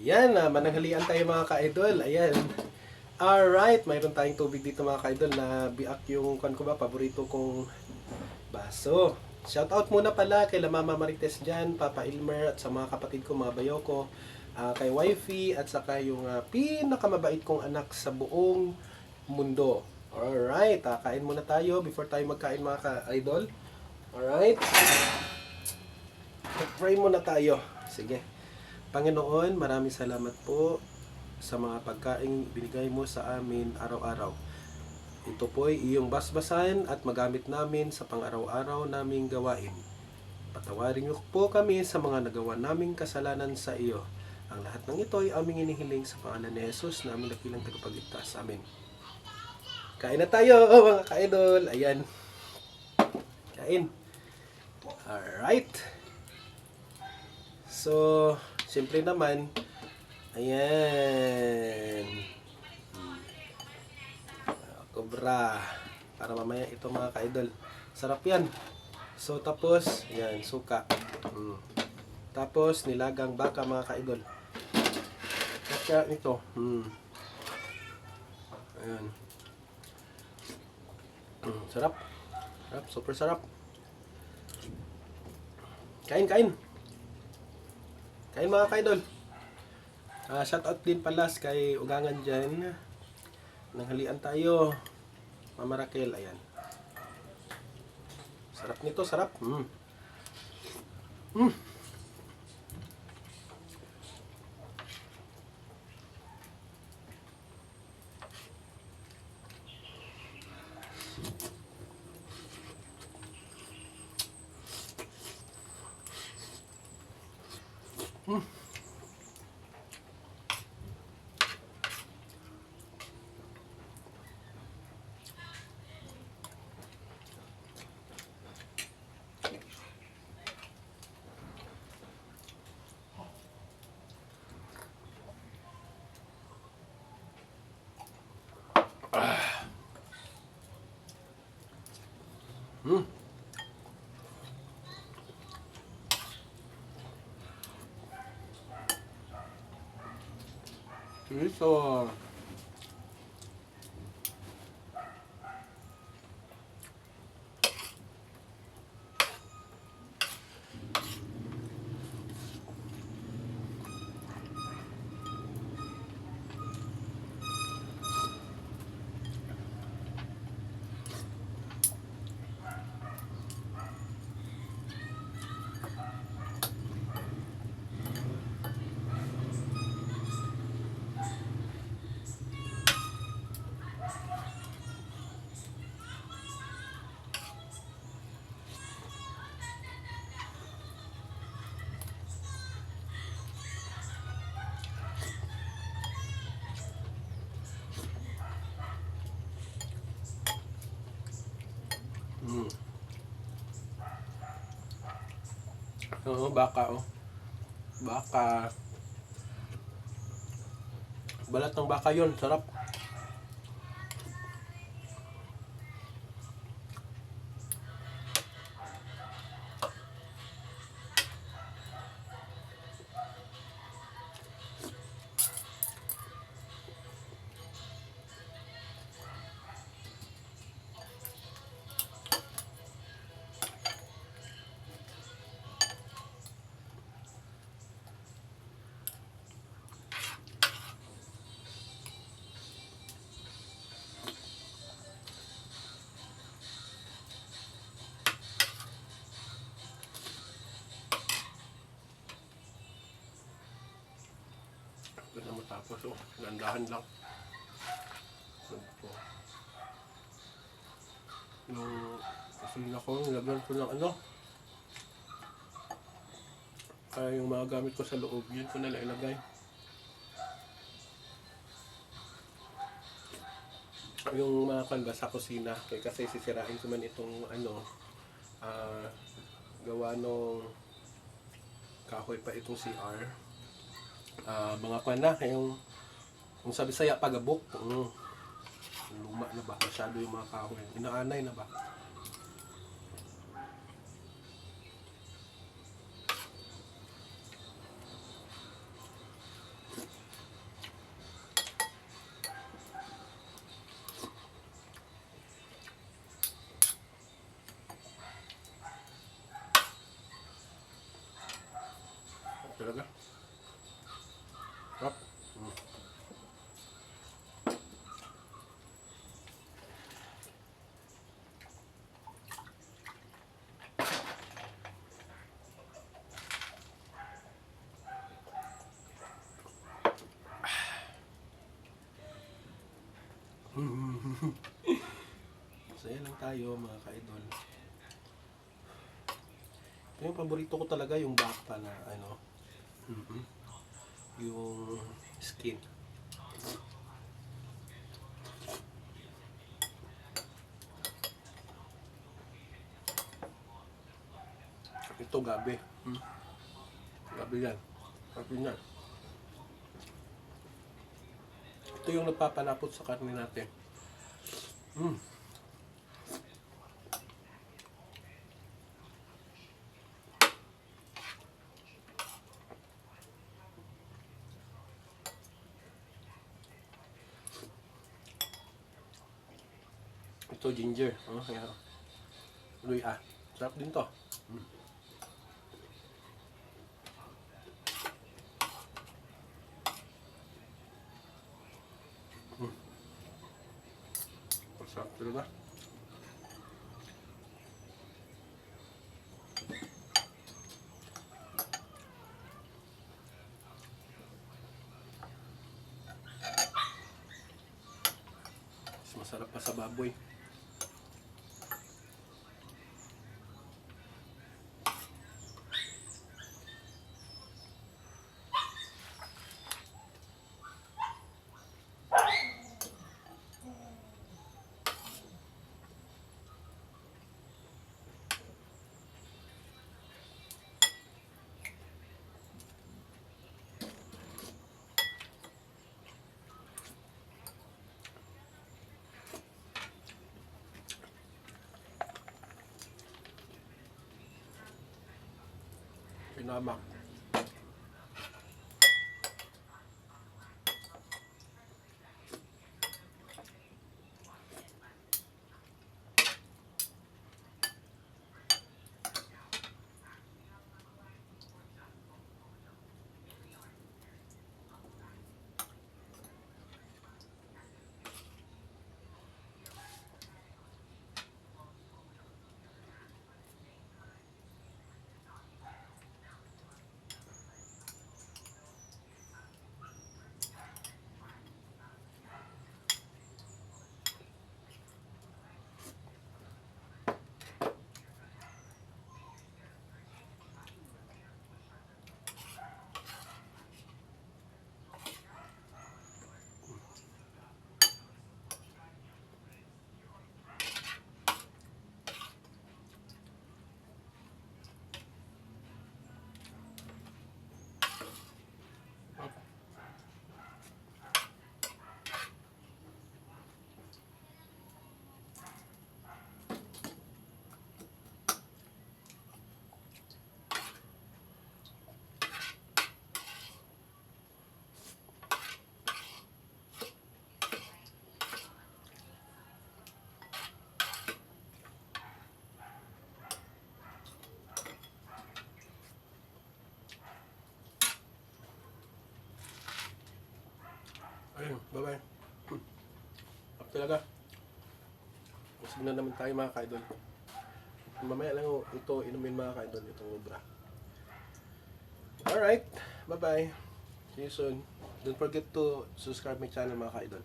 Ayan, uh, mananghalian tayo mga ka-idol. Ayan. Alright, mayroon tayong tubig dito mga ka-idol na biak yung kan ko ba, paborito kong baso. Shout out muna pala kay Mama Marites dyan, Papa Ilmer at sa mga kapatid ko, mga bayo ko, ah, kay Wifey at saka yung ah, pinakamabait kong anak sa buong mundo. Alright, ah, kain muna tayo before tayo magkain mga ka-idol. Alright. Pray muna tayo. Sige. Panginoon, maraming salamat po sa mga pagkain binigay mo sa amin araw-araw. Ito po ay iyong basbasan at magamit namin sa pang-araw-araw naming gawain. Patawarin niyo po kami sa mga nagawa naming kasalanan sa iyo. Ang lahat ng ito ay aming inihiling sa pangalan ni Jesus na aming dakilang tagapagligtas. Amen. Kain na tayo, mga ka-idol. Ayan. Kain. Alright. So, siyempre naman, ayan. Cobra. Para mamaya ito mga ka-idol. Sarap yan. So, tapos, ayan, suka. Hmm. Tapos, nilagang baka mga ka-idol. Kaya ito. Hmm. Ayan. Hmm, sarap. Sarap, super sarap. Kain, kain. Kain mga kaidol. Ah, shout out din pala kay Ugangan dyan. Nanghalian tayo. Mama Raquel, ayan. Sarap nito, sarap. Mm. Mm. Mm. Ito. Mm. Oo, baka oh. Baka. Balat ng baka yon sarap. Na matapos oh. Gandahan lang. Ito. Yung kusina ko, nilagyan ko ng ano. Kaya yung mga gamit ko sa loob, yun ko na ilagay. Yung mga kan ba sa kusina, kaya kasi sisirain ko man itong ano, ah, gawa nung kahoy pa itong CR ah mga kwan na, yung yung sabi saya pagabok, mm, luma na ba, masyado yung mga kahoy, inaanay na ba? Saya lang tayo mga ka-idol. Ito yung paborito ko talaga yung bakpa na ano. mhm, Yung skin. Ito gabi. Hmm. Gabi yan. Gabi yan. Ito yung nagpapalapot sa karne natin. Mm. Ito ginger. Oh, kaya. Luy ah. Sarap din to. Mm. Masarap talaga. Mas masarap pa sa baboy. na mak Ayun, bye-bye. Up talaga. Busog na naman tayo mga ka-idol. Mamaya lang ito inumin mga ka-idol, itong ubra. Alright, bye-bye. See you soon. Don't forget to subscribe my channel mga ka-idol.